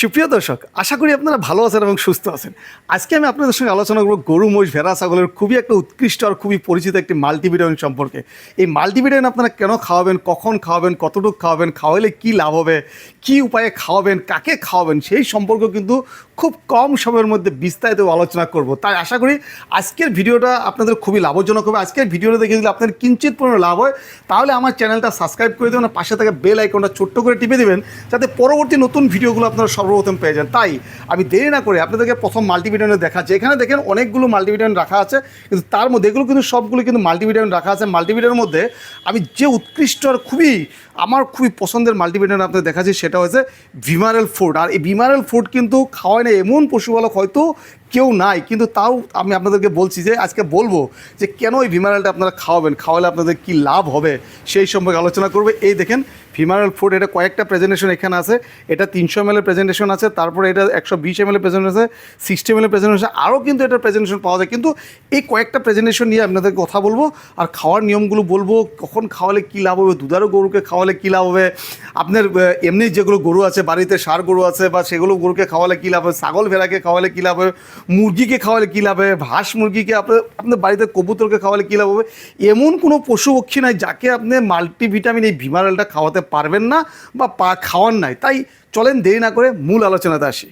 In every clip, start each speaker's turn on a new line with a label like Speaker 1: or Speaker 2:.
Speaker 1: সুপ্রিয় দর্শক, আশা করি আপনারা ভালো আছেন এবং সুস্থ আছেন। আজকে আমি আপনাদের সঙ্গে আলোচনা করব গরু, মহিষ, ভেড়া, ছাগলের খুবই একটা উৎকৃষ্ট আর খুবই পরিচিত একটি মাল্টিভিটামিন সম্পর্কে। এই মাল্টিভিটামিন আপনারা কেন খাওয়াবেন, কখন খাওয়াবেন, কতটুকু খাওয়াবেন খাওয়ালে কী লাভ হবে, কী উপায়ে খাওয়াবেন, কাকে খাওয়াবেন, সেই সম্পর্কে কিন্তু খুব কম সময়ের মধ্যে বিস্তারিত আলোচনা করব। তাই আশা করি আজকের ভিডিওটা আপনাদের খুবই লাভজনক হবে। আজকের ভিডিওটা দেখে যদি আপনাদের কিঞ্চিত পরিমাণে লাভ হয়, তাহলে আমার চ্যানেলটা সাবস্ক্রাইব করে দেবেন পাশে থেকে বেল আইকনটা ছোট্ট করে টিপে দেবেন, যাতে পরবর্তী নতুন ভিডিওগুলো আপনারা সর্বপ্রথম পেয়ে যান। তাই আমি দেরি না করে আপনাদেরকে প্রথম মাল্টিভিটামিন দেখাচ্ছি। এখানে দেখেন অনেকগুলো মাল্টিভিটামিন রাখা আছে, কিন্তু তার মধ্যে এগুলো কিন্তু সবগুলো কিন্তু মাল্টিভিটামিন রাখা আছে। মাল্টিভিটামিনের মধ্যে আমি যে উৎকৃষ্ট আর খুবই, আমার খুবই পছন্দের মাল্টিভিটামিন আপনাদের দেখাচ্ছি, সেটা হচ্ছে ভিমারেল ফুড আর এই ভিমারেল ফুড কিন্তু খাওয়ায় না এমন পশুপালক হয়তো কেউ নাই, কিন্তু তাও আমি আপনাদেরকে বলছি যে আজকে বলব যে কেন এই ভিমারেলটা আপনারা খাওয়াবেন, খাওয়ালে আপনাদের কি লাভ হবে? সেই সম্পর্কে আলোচনা করবে। এই দেখেন ভিমারেল ফুড এটা কয়েকটা প্রেজেন্টেশন এখানে আছে। এটা তিনশো এম প্রেজেন্টেশন আছে, তারপরে এটা একশো বিশ এম প্রেজেন্টেশন আছে সিক্সটি এম প্রেজেন্টেশন আরও কিন্তু এটা প্রেজেন্টেশন পাওয়া যায়। কিন্তু এই কয়েকটা প্রেজেন্টেশন নিয়ে আপনাদের কথা বলব, আর খাওয়ার নিয়মগুলো বলব, কখন খাওয়ালে কী লাভ হবে দুধারও গরুকে খাওয়ালে কী লাভ হবে, আপনার এমনি যেগুলো গরু আছে, বাড়িতে সার গরু আছে, বা সেগুলো গরুকে খাওয়ালে কী লাভ হবে, ছাগল ভেড়াকে খাওয়ালে কী লাভ হবে মুরগিকে খাওয়ালে কী লাভ হবে? হাঁস মুরগিকে আপনার আপনার বাড়িতে কবুতরকে খাওয়ালে কী লাভ হবে? এমন কোনো পশু পক্ষী নাই যাকে আপনি মাল্টিভিটামিন এই ভিমারেলটা খাওয়াতে পারবেন না বা পা, খাওয়ান নাই। তাই চলেন দেরি না করে মূল আলোচনাতে আসি।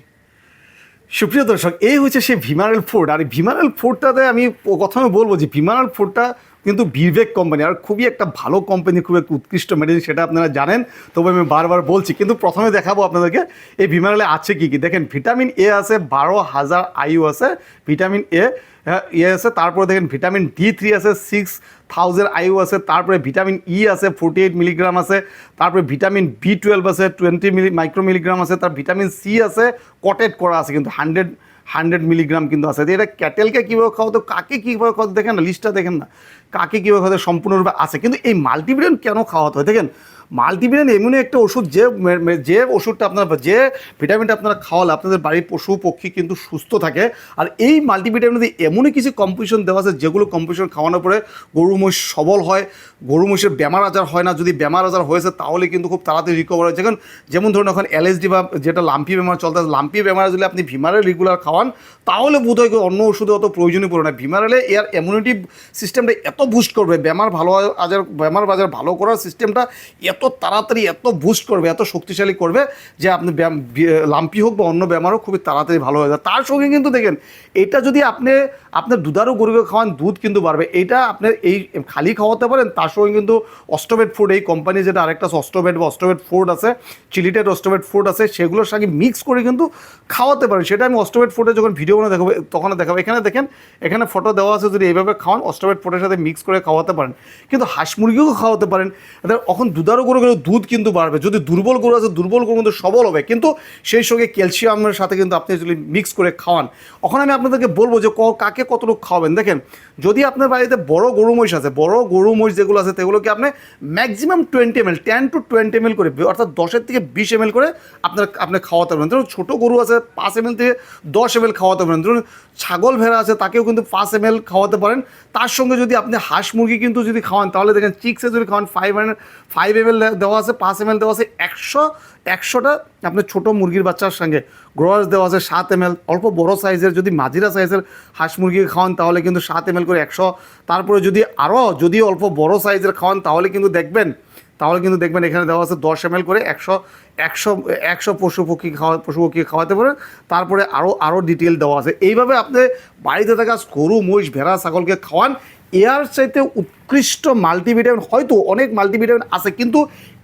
Speaker 1: সুপ্রিয় দর্শক, এই হচ্ছে সেই ভিমারেল ফুড আর এই ভিমারেল ফুডটাতে আমি প্রথমে বলব যে ভিমারেল ফুডটা কিন্তু বিবেক কোম্পানি আর খুবই একটা ভালো কোম্পানি খুব একটা উৎকৃষ্ট মেডিসিন সেটা আপনারা জানেন। তবে আমি বারবার বলছি, কিন্তু প্রথমে দেখাবো আপনাদেরকে, এই ভিমারেলে আছে কি কি? দেখেন ভিটামিন এ আছে, বারো হাজার আয়ু আছে ভিটামিন এ ইয়ে আছে, তারপরে দেখেন ভিটামিন ডি থ্রি আছে সিক্স থাউজেন্ড আইউ আছে, তারপরে ভিটামিন ই আছে ফোর্টি এইট মিলিগ্রাম আছে, তারপরে ভিটামিন বি টুয়েলভ আছে টোয়েন্টি মিলি মাইক্রো মিলিগ্রাম আছে, তার ভিটামিন সি আছে কটেড করা আছে কিন্তু হান্ড্রেড হান্ড্রেড মিলিগ্রাম কিন্তু আছে। এটা ক্যাটেলকে কীভাবে খাওয়াতো, কাকে কীভাবে খাওয়াতো, দেখেন না লিস্টটা দেখেন না, কাকে কীভাবে খাওয়াতে, সম্পূর্ণরূপে আছে। কিন্তু এই মাল্টিভিটামিন কেন খাওয়াতে হয় দেখেন মাল্টিভিটামিন এমনই একটা ওষুধ যে যে ওষুধটা আপনার, যে ভিটামিনটা আপনারা খাওয়ালে আপনাদের বাড়ির পশু পক্ষী কিন্তু সুস্থ থাকে। আর এই মাল্টিভিটামিনে এমনই কিছু কম্পোজিশন দেওয়া আছে, যেগুলো কম্পোজিশন খাওয়ানোর পরে গরু মহিষ সবল হয়, গরু মহিষের বেমার আজার হয় না। যদি বেমার আজার হয়েছে তাহলে কিন্তু খুব তাড়াতাড়ি রিকভার হয়। যেমন যেমন ধরুন এখন এলএসডি বা যেটা লাম্পি বেমার চলতে আছে, লাম্পি বেমার যদি আপনি ভিমারেল রেগুলার খাওয়ান, তাহলে বোধ হয় অন্য ওষুধে অত প্রয়োজনই পড়ে না। ভিমারেলে এর ইমিউনিটি সিস্টেমটা এত বুস্ট করবে, বেমার ভালো আজার, বেমার বাজার ভালো করার সিস্টেমটা এত তাড়াতাড়ি, এত বুস্ট করবে, এত শক্তিশালী করবে যে আপনি ব্যায়াম লাম্পি হোক বা অন্য ব্যায়ামারও খুবই তাড়াতাড়ি ভালো হয়ে যায়। তার সঙ্গে কিন্তু দেখেন, এটা যদি আপনি আপনার দুধারও গরুকে খাওয়ান, দুধ কিন্তু বাড়বে। এটা আপনার এই খালি খাওয়াতে পারেন, তার সঙ্গে কিন্তু অস্টোবেট ফুড এই কোম্পানি যেটা আরেকটা অস্টোবেট বা অস্টোবেট ফুড আছে চিলিটেড অস্টোবেট ফুড আছে, সেগুলোর সঙ্গে মিক্স করে কিন্তু খাওয়াতে পারেন। সেটা আমি অস্টোবেট ফুডে যখন ভিডিও বানিয়ে দেখাবো তখন দেখাবো। এখানে দেখেন, এখানে ফটো দেওয়া আছে, যদি এইভাবে খাওয়ান অস্টোবেট ফুডের সাথে মিক্স করে খাওয়াতে পারেন। কিন্তু হাঁস মুরগিও খাওয়াতে পারেন। এখন দুধারও গরু গেলে দুধ কিন্তু বাড়বে। যদি দুর্বল গরু আছে, দুর্বল গরু কিন্তু সবল হবে। কিন্তু সেই সঙ্গে ক্যালসিয়ামের সাথে কিন্তু আপনি যদি মিক্স করে খাওয়ান এখন আমি আপনাদেরকে বলব যে ক- কাকে কতটুকু খাওয়াবেন? দেখেন, যদি আপনার বাড়িতে বড় গরু মহিষ আছে, বড় গরু মহিষ যেগুলো আছে, সেগুলোকে আপনি maximum twenty M L ten to twenty M L করে, অর্থাৎ দশের থেকে বিশ এম এল করে আপনার, আপনি খাওয়াতে পারেন ধরুন ছোটো গরু আছে, পাঁচ এম এল থেকে দশ এম এল খাওয়াতে পারেন। ধরুন ছাগল ভেড়া আছে, তাকেও কিন্তু পাঁচ এম এল খাওয়াতে পারেন। তার সঙ্গে যদি আপনি হাঁস মুরগি কিন্তু যদি খাওয়ান, তাহলে দেখেন চিক্সে যদি খাওয়ান five hundred five M L দেওয়া আছে, পাঁচ এম এল দেওয়া আছে, একশো, একশোটা আপনার ছোটো মুরগির বাচ্চার সঙ্গে। গ্রোয়ার্স দেওয়া আছে সাত এম এল অল্প বড় সাইজের যদি মাঝিরা সাইজের হাঁস মুরগি খাওয়ান, তাহলে কিন্তু সাত এম করে একশো। তারপরে যদি আরও যদি অল্প বড় সাইজের খাওয়ান, তাহলে কিন্তু দেখবেন, তাহলে কিন্তু দেখবেন এখানে দেওয়া আছে দশ এম করে একশো একশো একশো পশু পক্ষী খাওয়া, পশু পক্ষী খাওয়াতে পারেন। তারপরে আরও আরও ডিটেল দেওয়া আছে। এইভাবে আপনি বাড়িতে থাকা গরু, মহিষ, ভেড়া, ছাগলকে খাওয়ান। এয়ার চাইতে উৎকৃষ্ট মাল্টিভিটামিন হয়তো অনেক মাল্টিভিটামিন আছে, কিন্তু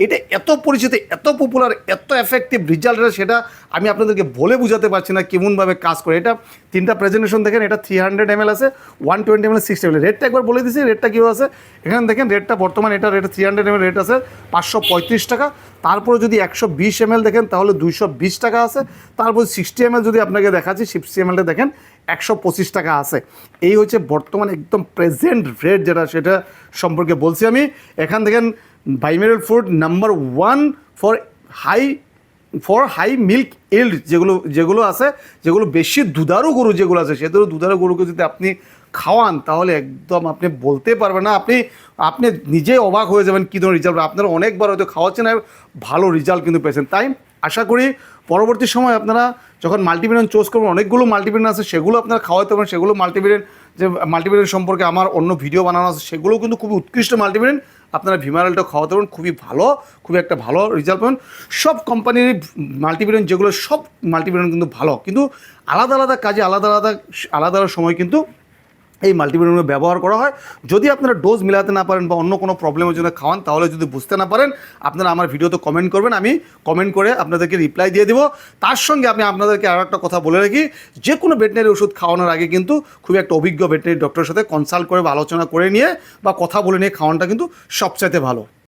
Speaker 1: এটা এত পরিচিত, এত পপুলার এত এফেক্টিভ রেজাল্ট সেটা আমি আপনাদেরকে বলে বোঝাতে পারছি না কেমনভাবে কাজ করে। এটা তিনটা প্রেজেন্টেশন দেখেন, এটা থ্রি হান্ড্রেড এম আছে one twenty M L sixty M রেটটা একবার বলে দিচ্ছি রেটটা কীভাবে আছে? এখানে দেখেন রেটটা বর্তমান, এটা rate three hundred M rate আছে, পাঁচশো পঁয়ত্রিশ টাকা। তারপরে যদি একশো বিশ এম দেখেন, তাহলে দুইশো বিশ টাকা আছে। তারপর সিক্সটি এম যদি আপনাকে দেখাচ্ছি সিক্সটি এম দেখেন, একশো পঁচিশ টাকা আছে। এই হচ্ছে বর্তমান একদম প্রেজেন্ট রেট যেটা, সেটা সম্পর্কে বলছি আমি। এখান দেখেন বাইমেরাল food number one for high for high milk এল্ড যেগুলো যেগুলো আছে, যেগুলো বেশি দুধারু গরু যেগুলো আছে সেগুলো দুধারু গরুকে যদি আপনি খাওয়ান, তাহলে একদম আপনি বলতে পারবেন না। আপনি আপনি নিজেই অবাক হয়ে যাবেন কী ধরনের রেজাল্ট আপনারা অনেকবার হয়তো খাওয়াচ্ছেন আর ভালো রেজাল্ট কিন্তু পেয়েছেন। তাই আশা করি পরবর্তী সময় আপনারা যখন মাল্টিভিটামিন চুজ করবেন, অনেকগুলো মাল্টিভিটামিন আছে, সেগুলো আপনারা খাওয়াতে পারেন, সেগুলো মাল্টিভিটামিন যে মাল্টিভিটামিন সম্পর্কে আমার অন্য ভিডিও বানানো আছে, সেগুলোও কিন্তু খুবই উৎকৃষ্ট মাল্টিভিটামিন। আপনারা ভিমারেলটা খাওয়াতে পারেন খুবই ভালো খুবই একটা ভালো রেজাল্ট পাবেন। সব কোম্পানির মাল্টিভিটামিন যেগুলো, সব মাল্টিভিটামিন কিন্তু ভালো। কিন্তু আলাদা আলাদা কাজে আলাদা আলাদা আলাদা আলাদা সময় কিন্তু এই মাল্টিভিটামিন ব্যবহার করা হয়। যদি আপনারা ডোজ মিলাতে না পারেন বা অন্য কোনো প্রবলেমের জন্য খাওয়ান, তাহলে যদি বুঝতে না পারেন, আপনারা আমার ভিডিওতে কমেন্ট করবেন, আমি কমেন্ট করে আপনাদেরকে রিপ্লাই দিয়ে দেবো। তার সঙ্গে আমি আপনাদেরকে আরও একটা কথা বলে রাখি যে কোনো ভেটেনারি ওষুধ খাওয়ানোর আগে কিন্তু খুবই একটা অভিজ্ঞ ভেটেনারি ডক্টরের সাথে কনসাল্ট করে বা আলোচনা করে নিয়ে বা কথা বলে নিয়ে খাওয়ানটা কিন্তু সবচাইতে ভালো।